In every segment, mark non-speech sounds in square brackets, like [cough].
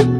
Привіт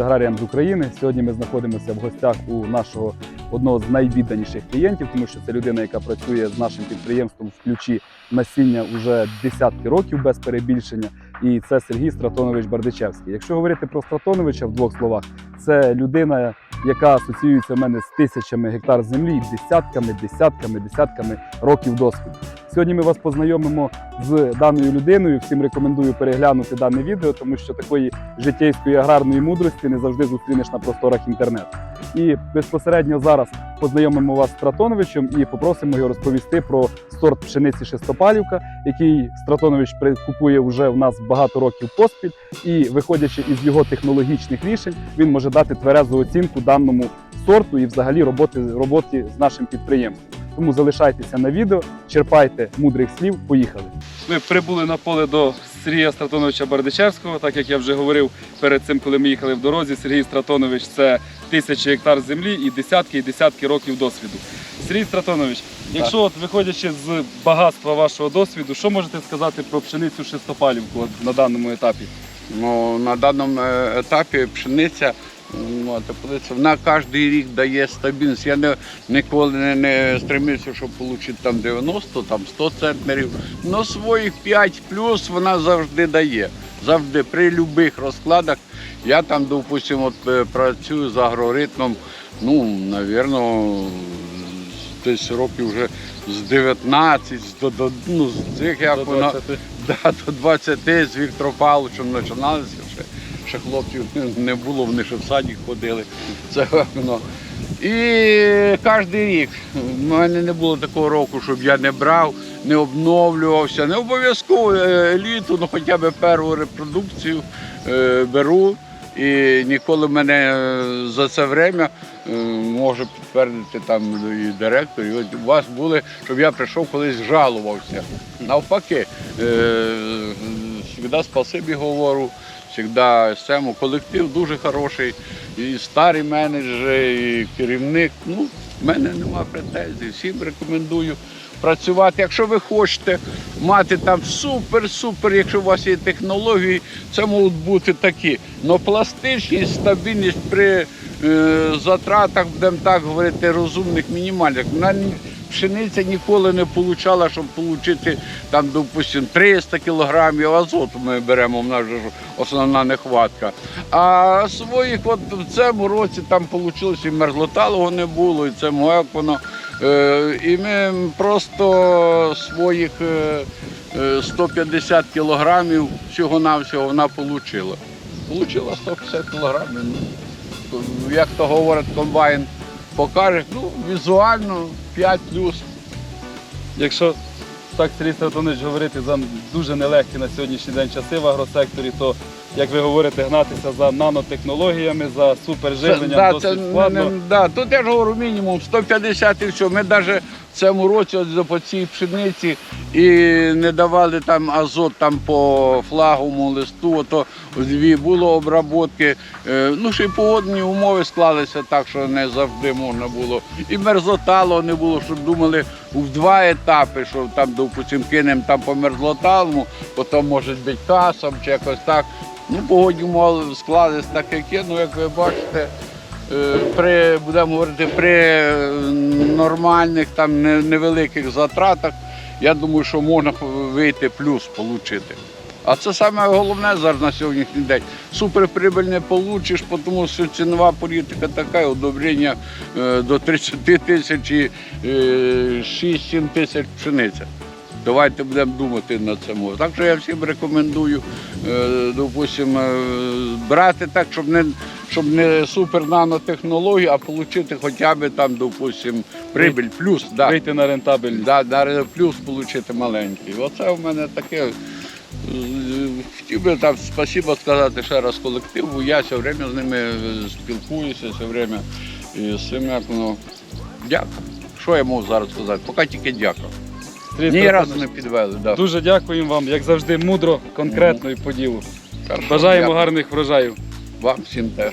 аграріям з України. Сьогодні ми знаходимося в гостях у нашого одного з найвідданіших клієнтів, тому що це людина, яка працює з нашим підприємством в ключі насіння вже десятки років без перебільшення. І це Сергій Стратонович Бардичевський. Якщо говорити про Стратоновича в двох словах, це людина, яка асоціюється в мене з тисячами гектар землі, десятками, десятками, десятками років досвіду. Сьогодні ми вас познайомимо з даною людиною. Всім рекомендую переглянути дане відео, тому що такої життєйської аграрної мудрості не завжди зустрінеш на просторах інтернету. І безпосередньо зараз познайомимо вас з Стратоновичем і попросимо його розповісти про сорт пшениці Шестопалівка, який Стратонович купує вже в нас багато років поспіль. І виходячи із його технологічних рішень, він може дати тверезу оцінку даному сорту і взагалі роботи, роботі з нашим підприємством. Тому залишайтеся на відео, черпайте мудрих слів. Поїхали. Ми прибули на поле до Сергія Стратоновича Бардичевського. Так як я вже говорив перед цим, коли ми їхали в дорозі, Сергій Стратонович це тисячі гектар землі і десятки і десятки років досвіду. Сергій Стратонович, якщо от виходячи з багатства вашого досвіду, що можете сказати про пшеницю шестопалівку от на даному етапі? Ну, на даному е, етапі пшениця, ну, вона кожен рік дає стабільність. Я не, ніколи не, не стремився, щоб отримати там 90, там 100 центнерів. Но своїх 5 плюс вона завжди дає. Завжди при будь-яких розкладах. Я там, допустимо, е, працюю з агроритмом, ну, навірно, десь років вже з 19, до, до, ну, з цих як До вона. 20. [laughs] Да, до 20 з Віктором Павловичем починалися. Ще, хлопців не було, вони ще в садик ходили. Це воно. І кожен рік в мене не було такого року, щоб я не брав, не обновлювався. Не обов'язково е, літо, ну хоча б першу репродукцію е, беру. І ніколи мене е, за це время е, може підтвердити там і директор. І от у вас були, щоб я прийшов колись жалувався. Навпаки, завжди спасибі говорю, завжди цьому колектив дуже хороший, і старі менеджери, і керівник. Ну, в мене нема претензій. Всім рекомендую працювати. Якщо ви хочете мати там супер-супер, якщо у вас є технології, це можуть бути такі. Но пластичність, стабільність при е, затратах, будемо так говорити, розумних, мінімальних. Пшениця ніколи не получала, щоб отримати там, допустим, 300 кілограмів азоту ми беремо, в нас же основна нехватка. А своїх от в цьому році там вийшло і мерзлоталого не було, і це як воно. Е, і ми просто своїх е, е, 150 кілограмів всього-навсього вона отримала. Получила 150 кілограмів. Ну, як то говорить комбайн, покаже, ну, візуально 5 плюс. Якщо так Сергій Стратонович говорити за дуже нелегкі на сьогоднішній день часи в агросекторі, то як ви говорите, гнатися за нанотехнологіями, за суперживленням да, досить це, складно. не- да, тут я ж говорю мінімум 150 і все. Ми навіть в цьому році от по цій пшениці і не давали там азот там по флаговому листу, то дві було обробки. Е, Ну, ще й погодні умови склалися так, що не завжди можна було. І мерзлотало не було, щоб думали в два етапи, що там, допустим, кинемо там по мерзлоталому, потім може бути касом чи якось так. Ну, погодні умови склались так, як є. Ну, як ви бачите, е, при, будемо говорити, при е, нормальних там невеликих затратах, я думаю, що можна вийти плюс отримати. А це саме головне зараз на сьогоднішній день. Суперприбиль не получиш, тому що цінова політика така, одобрення е, до 30 тисяч і е, 6-7 тисяч пшениця. Давайте будемо думати над цим. Так що я всім рекомендую, е, допустим, е, брати так, щоб не, щоб не супер нанотехнології, а отримати хоча б там, допустим, прибиль плюс. Да. Вийти на рентабельність. Да, да, плюс отримати маленький. Оце в мене таке. Е, Хотів би там спасибо сказати ще раз колективу. Я все время з ними спілкуюся, все время і з цим як воно. Дякую. Що я можу зараз сказати? Поки тільки дякую. Ні разу не підвели. Да. Дуже дякуємо вам, як завжди, мудро, конкретно і по ділу. Хорошо, Бажаємо дякую. гарних врожаїв. Вам всім теж.